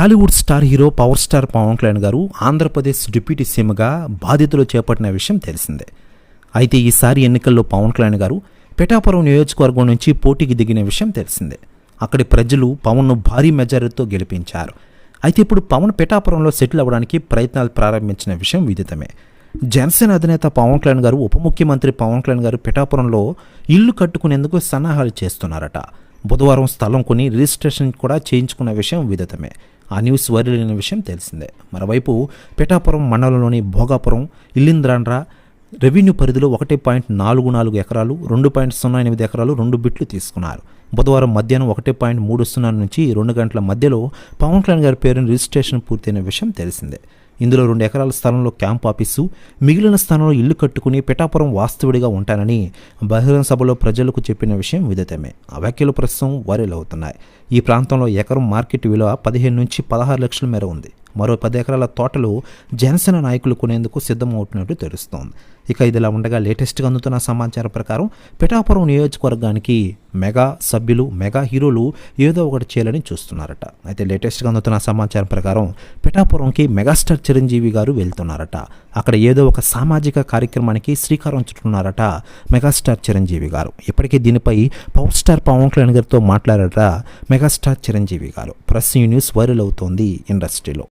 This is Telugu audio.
Tollywood star hero power star Pawan Kalyan గారు ఆంధ్రప్రదేశ్ డిప్యూటీ సీఎంగా బాధ్యతలు చేపట్టిన విషయం తెలిసిందే. అయితే ఈసారి ఎన్నికల్లో పవన్ కళ్యాణ్ గారు పిఠాపురం నియోజకవర్గం నుంచి పోటీకి దిగిన విషయం తెలిసిందే. అక్కడి ప్రజలు పవన్ను భారీ మెజారిటీతో గెలిపించారు. అయితే ఇప్పుడు పవన్ పిఠాపురంలో సెటిల్ అవ్వడానికి ప్రయత్నాలు ప్రారంభించిన విషయం విదితమే. జనసేన అధినేత పవన్ కళ్యాణ్ గారు ఉప ముఖ్యమంత్రి పవన్ కళ్యాణ్ గారు పిఠాపురంలో ఇల్లు కట్టుకునేందుకు సన్నాహాలు చేస్తున్నారట. బుధవారం స్థలం కొని రిజిస్ట్రేషన్ కూడా చేయించుకున్న విషయం విదితమే. ఆ న్యూస్ వైరల్ విషయం తెలిసిందే. మరోవైపు పిఠాపురం మండలంలోని భోగాపురం ఇల్లింద్రాండ్ర రెవెన్యూ పరిధిలో ఒకటి పాయింట్ నాలుగు నాలుగు ఎకరాలు రెండు పాయింట్ సున్నా ఎనిమిది ఎకరాలు రెండు బిట్లు తీసుకున్నారు. బుధవారం మధ్యాహ్నం ఒకటి పాయింట్ మూడు సున్నా నుంచి రెండు గంటల మధ్యలో పవన్ కళ్యాణ్ గారి పేరును రిజిస్ట్రేషన్ పూర్తయిన విషయం తెలిసిందే. ఇందులో రెండు ఎకరాల స్థలంలో క్యాంప్ ఆఫీసు మిగిలిన స్థలంలో ఇల్లు కట్టుకుని పిఠాపురం వాస్తవుడిగా ఉంటానని బహిరంగ సభలో ప్రజలకు చెప్పిన విషయం విదితమే. ఆ వ్యాఖ్యలు ప్రస్తుతం వైరల్ అవుతున్నాయి. ఈ ప్రాంతంలో ఎకరం మార్కెట్ విలువ పదిహేను నుంచి పదహారు లక్షల మేర ఉంది. మరో పది ఎకరాల తోటలు జనసేన నాయకులు కొనేందుకు సిద్ధమవుతున్నట్టు తెలుస్తోంది. ఇక ఇదిలా ఉండగా లేటెస్ట్గా అందుతున్న సమాచారం ప్రకారం పిఠాపురం నియోజకవర్గానికి మెగా సభ్యులు మెగా హీరోలు ఏదో ఒకటి చేయాలని చూస్తున్నారట. అయితే లేటెస్ట్గా అందుతున్న సమాచారం ప్రకారం పిఠాపురంకి మెగాస్టార్ చిరంజీవి గారు వెళ్తున్నారట. అక్కడ ఏదో ఒక సామాజిక కార్యక్రమానికి శ్రీకారం చుట్టున్నారట మెగాస్టార్ చిరంజీవి గారు. ఇప్పటికే దీనిపై పవర్ స్టార్ పవన్ కళ్యాణ్ గారితో మాట్లాడారట మెగాస్టార్ చిరంజీవి గారు. ప్రెస్ న్యూస్ వైరల్ అవుతోంది ఇండస్ట్రీలో.